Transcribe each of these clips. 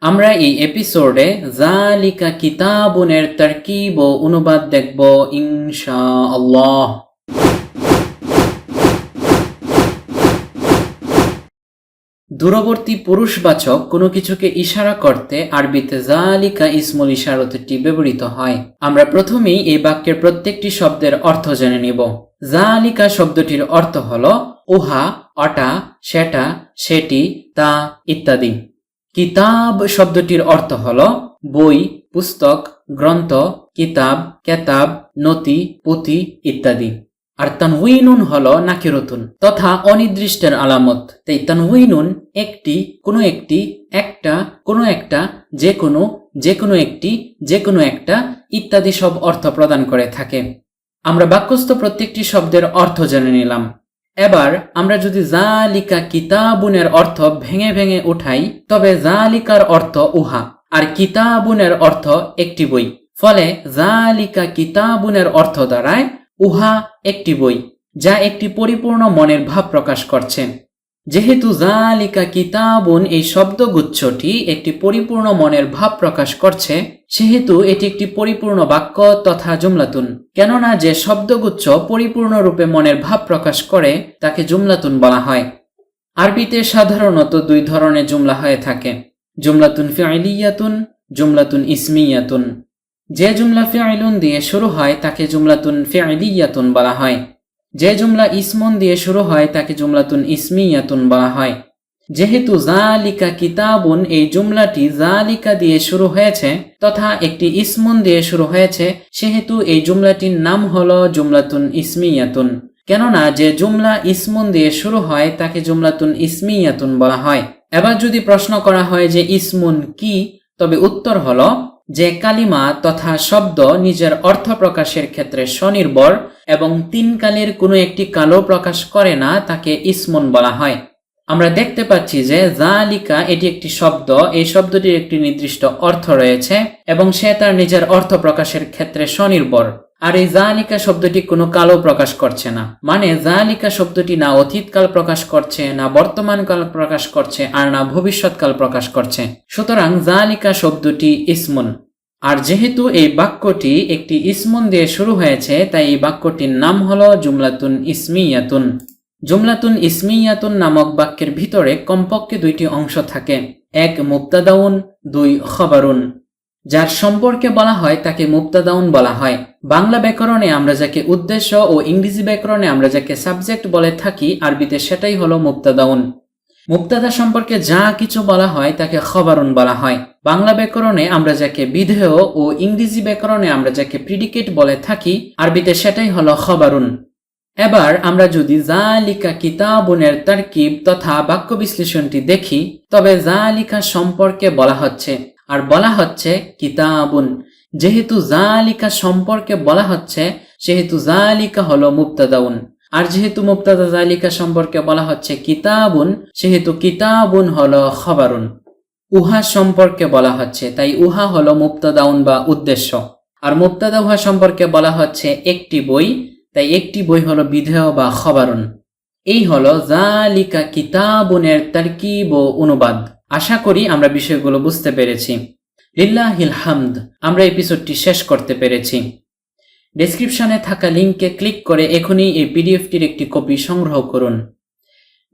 আমরা এই এপিসোডে জালিকা কিতাবুনের তারকিব ও অনুবাদ দেখব ইনশা আল্লাহ দূরবর্তী পুরুষবাচক কোনো কিছুকে ইশারা করতে আরবিতে জালিকা ইসমুল ইশারতটি ব্যবহৃত হয়। আমরা প্রথমেই এই বাক্যের প্রত্যেকটি শব্দের অর্থ জেনে নিব। জালিকা শব্দটির অর্থ হল উহা, অটা, সেটা, সেটি, তা ইত্যাদি। কিতাব শব্দটির অর্থ হল বই, পুস্তক, গ্রন্থ, কিতাব, কেতাব নতি পুঁথি ইত্যাদি। আর তানউইনুন হল নাকিরতুন, তথা অনির্দিষ্টের আলামত। তাই তানউইনুন একটি, কোনো একটি, একটা, কোনো একটা, যে কোনো যে কোনো একটি, যে কোনো একটা ইত্যাদি সব অর্থ প্রদান করে থাকে। আমরা বাক্যস্থ প্রত্যেকটি শব্দের অর্থ জেনে নিলাম। এবার আমরা যদি জালিকা কিতাবুনের অর্থ ভেঙে ভেঙে উঠাই, তবে জালিকার অর্থ উহা, আর কিতাবুনের অর্থ একটি বই। ফলে জালিকা কিতাবুনের অর্থ দ্বারায় উহা একটি বই, যা একটি পরিপূর্ণ মনের ভাব প্রকাশ করছে। যেহেতু জালিকা কিতাবুন এই শব্দগুচ্ছটি একটি পরিপূর্ণ মনের ভাব প্রকাশ করছে, সেহেতু এটি একটি পরিপূর্ণ বাক্য তথা জুমলাতুন। কেননা যে শব্দগুচ্ছ পরিপূর্ণরূপে মনের ভাব প্রকাশ করে, তাকে জুমলাতুন বলা হয়। আরবিতে সাধারণত দুই ধরনের জুমলা হয়ে থাকে। জুমলাতুন ফিআলিয়াতুন জুমলাতুন ইসমিয়াতুন। যে জুমলা ফিআইলুন দিয়ে শুরু হয়, তাকে জুমলাতুন ফিআলিয়াতুন বলা হয়। যে জুমলা ইসমন দিয়ে শুরু হয়, তাকে জুমলাতুন ইসমিয়াতুন বলা হয়। যেহেতু জালিকা কিতাবুন, এই জুমলাটি জালিকা দিয়ে শুরু হয়েছে তথা একটি ইসমন দিয়ে শুরু হয়েছে, সেহেতু এই জুমলাটির নাম হল জুমলাতুন ইসমিয়াতুন। কেননা যে জুমলা ইসমুন দিয়ে শুরু হয়, তাকে জুমলাতুন ইসমিয়াতুন বলা হয়। এবার যদি প্রশ্ন করা হয় যে ইসমুন কি, তবে উত্তর হল যে কালিমা তথা শব্দ নিজের অর্থ প্রকাশের ক্ষেত্রে স্বনির্ভর এবং তিন কালের কোনো একটি কালো প্রকাশ করে না তাকে ইসমন বলা হয়। আমরা দেখতে পাচ্ছি যে জালিকা এটি একটি শব্দ, এই শব্দটির একটি নির্দিষ্ট অর্থ রয়েছে এবং সে তার নিজের অর্থ প্রকাশের ক্ষেত্রে স্বনির্ভর। আর এই জালিকা শব্দটি কোনো কালও প্রকাশ করছে না। মানে জালিকা শব্দটি না অতীতকাল প্রকাশ করছে, না বর্তমানকাল প্রকাশ করছে, আর না ভবিষ্যৎকাল প্রকাশ করছে। সুতরাং জালিকা শব্দটি ইসমুন। আর যেহেতু এই বাক্যটি একটি ইসমুন দিয়ে শুরু হয়েছে, তাই এই বাক্যটির নাম হলো জুমলাতুন ইসমিয়াতুন। জুমলাতুন ইসমিয়াতুন নামক বাক্যের ভিতরে কমপক্ষে দুইটি অংশ থাকে। এক মুক্তাদাউন দুই খবরুন। যার সম্পর্কে বলা হয় তাকে মুক্তাদাউন বলা হয়। বাংলা ব্যাকরণে আমরা যাকে উদ্দেশ্য ও ইংরেজি ব্যাকরণে আমরা যাকে সাবজেক্ট বলে থাকি, আরবিতে সেটাই হলো মুক্তাদাউন মুক্তাদা সম্পর্কে যা কিছু বলা হয় তাকে খবরুন বলা হয়। বাংলা ব্যাকরণে আমরা যাকে বিধেয় ও ইংরেজি ব্যাকরণে আমরা যাকে প্রিডিকেট বলে থাকি, আরবিতে সেটাই হলো খবরুন। এবার আমরা যদি জালিকা কিতাবনের তারকিব তথা বাক্য বিশ্লেষণটি দেখি, তবে জালিকা সম্পর্কে বলা হচ্ছে। আর বলা হচ্ছে কিতাবুন। যেহেতু জালিকা সম্পর্কে বলা হচ্ছে, সেহেতু জালিকা হলো মুক্তাদাউন আর যেহেতু মুক্তাদা জালিকা সম্পর্কে বলা হচ্ছে কিতাবুন, সেহেতু কিতাবুন হলো খবরুন। উহা সম্পর্কে বলা হচ্ছে, তাই উহা হলো মুক্তাদাউন বা উদ্দেশ্য। আর মুক্তাদা উহা সম্পর্কে বলা হচ্ছে একটি বই, তাই একটি বই হলো বিধেয় বা খবরুন। এই হলো জালিকা কিতাবনের তারকিব ও অনুবাদ। আশা করি আমরা বিষয়গুলো বুঝতে পেরেছি। লিল্লাহিল হামদ, আমরা এপিসোডটি শেষ করতে পেরেছি। ডেসক্রিপশনে থাকা লিঙ্কে ক্লিক করে এখনই এই পিডিএফটির একটি কপি সংগ্রহ করুন।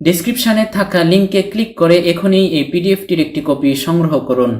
ডেসক্রিপশনে থাকা লিঙ্কে ক্লিক করে এখনই এই পিডিএফটির একটি কপি সংগ্রহ করুন।